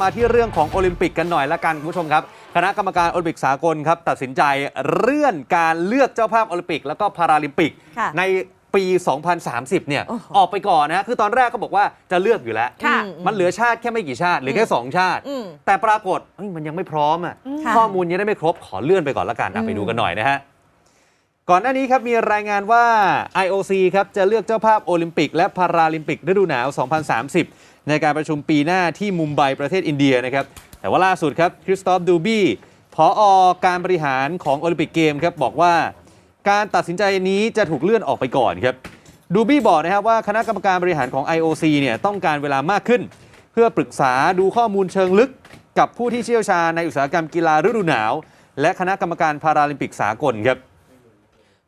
มาที่เรื่องของโอลิมปิกกันหน่อยละกันคุณผู้ชมครับ คณะกรรมการโอลิมปิกสากลครับ ตัดสินใจเลื่อนการเลือกเจ้าภาพโอลิมปิก แล้วก็พาราลิมปิก ค่ะในปี 2030 เนี่ยโอ้โหออกไปก่อนนะ คือตอนแรกก็บอกว่าจะเลือกอยู่แล้ว ค่ะ มันเหลือชาติแค่ไม่กี่ชาติเหรือแค่ 2 ชาติ อืม แต่ปรากฏเฮ้ยมันยังไม่พร้อมอะค่ะ ข้อมูลยังได้ไม่ครบขอเลื่อนไปก่อนละกันอะอืมไปดูกันหน่อยนะฮะ ก่อนหน้านี้ครับมีรายงานว่า IOC ครับจะเลือกเจ้าภาพโอลิมปิกและพาราลิมปิกฤดูหนาว 2030 ในการประชุมปีหน้าที่มุมไบประเทศอินเดียนะครับ แต่ว่าล่าสุดครับคริสตอฟดูบี้ผอการบริหารของโอลิมปิกเกมครับบอกว่า การตัดสินใจนี้จะถูกเลื่อนออกไปก่อนครับดูบี้บอกนะครับว่าคณะกรรมการบริหารของ IOC เนี่ยต้องการเวลามากขึ้น เพื่อปรึกษาดูข้อมูลเชิงลึก กับผู้ที่เชี่ยวชาญในอุตสาหกรรมกีฬาฤดูหนาว และคณะกรรมการพาราลิมปิกสากลครับ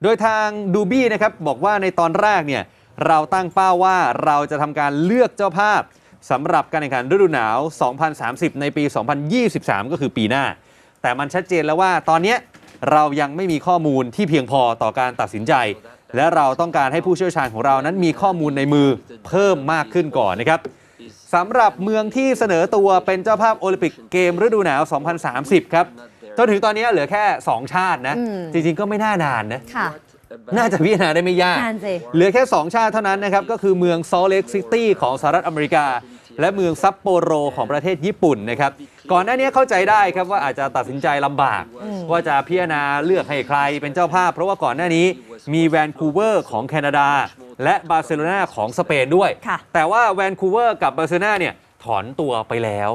โดยทางดูบี้นะครับบอกว่าในตอนแรกเนี่ยเราตั้งเป้าว่าเราจะทำการเลือกเจ้าภาพ สำหรับการแข่งขันฤดูหนาว 2030 ในปี 2023 ก็คือปีหน้า แต่มันชัดเจนแล้วว่าตอนเนี้ยเรายังไม่มีข้อมูลที่เพียงพอต่อการตัดสินใจ และเราต้องการให้ผู้เชี่ยวชาญของเรานั้นมีข้อมูลในมือเพิ่มมากขึ้นก่อนนะครับสำหรับเมืองที่เสนอตัวเป็นเจ้าภาพโอลิมปิกเกมฤดูหนาว 2030 ครับจนถึงตอนนี้เหลือแค่ 2 ชาตินะอืมจริงๆก็ไม่น่านานนะค่ะน่าจะพิจารณาได้ไม่ยากนานสิเหลือแค่ 2 ชาติเท่านั้นนะครับ ก็คือเมืองซอลเลกซิตี้ของสหรัฐอเมริกา และเมืองซัปโปโรของประเทศญี่ปุ่นนะครับก่อนหน้านี้เข้าใจได้ครับว่าอาจจะตัดสินใจลำบาก ว่าจะพิจารณาเลือกให้ใครเป็นเจ้าภาพ เพราะว่าก่อนหน้านี้มีแวนคูเวอร์ของแคนาดา และบาร์เซโลนาของสเปนด้วยค่ะแต่ว่าแวนคูเวอร์กับบาร์เซโลนาเนี่ยถอนตัวไปแล้ว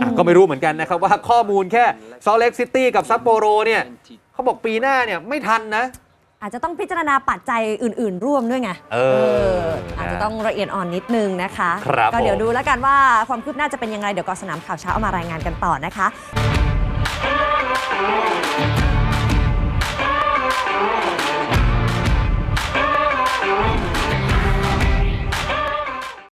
อะก็ไม่รู้เหมือนกันนะครับว่าข้อมูลแค่ซอลเลกซิตี้กับซัปโปโรเนี่ยเขาบอกปีหน้าเนี่ยไม่ทันนะ อาจจะต้องพิจารณาปัจจัยอื่น ๆ ร่วมด้วยไงเอออาจจะต้องละเอียดอ่อนนิดนึงนะคะ ครับก็เดี๋ยวผม ดูแล้วกันว่าความคืบหน้าจะเป็นยังไงเดี๋ยวกอสนามข่าวเช้าเอามารายงานกันต่อนะคะ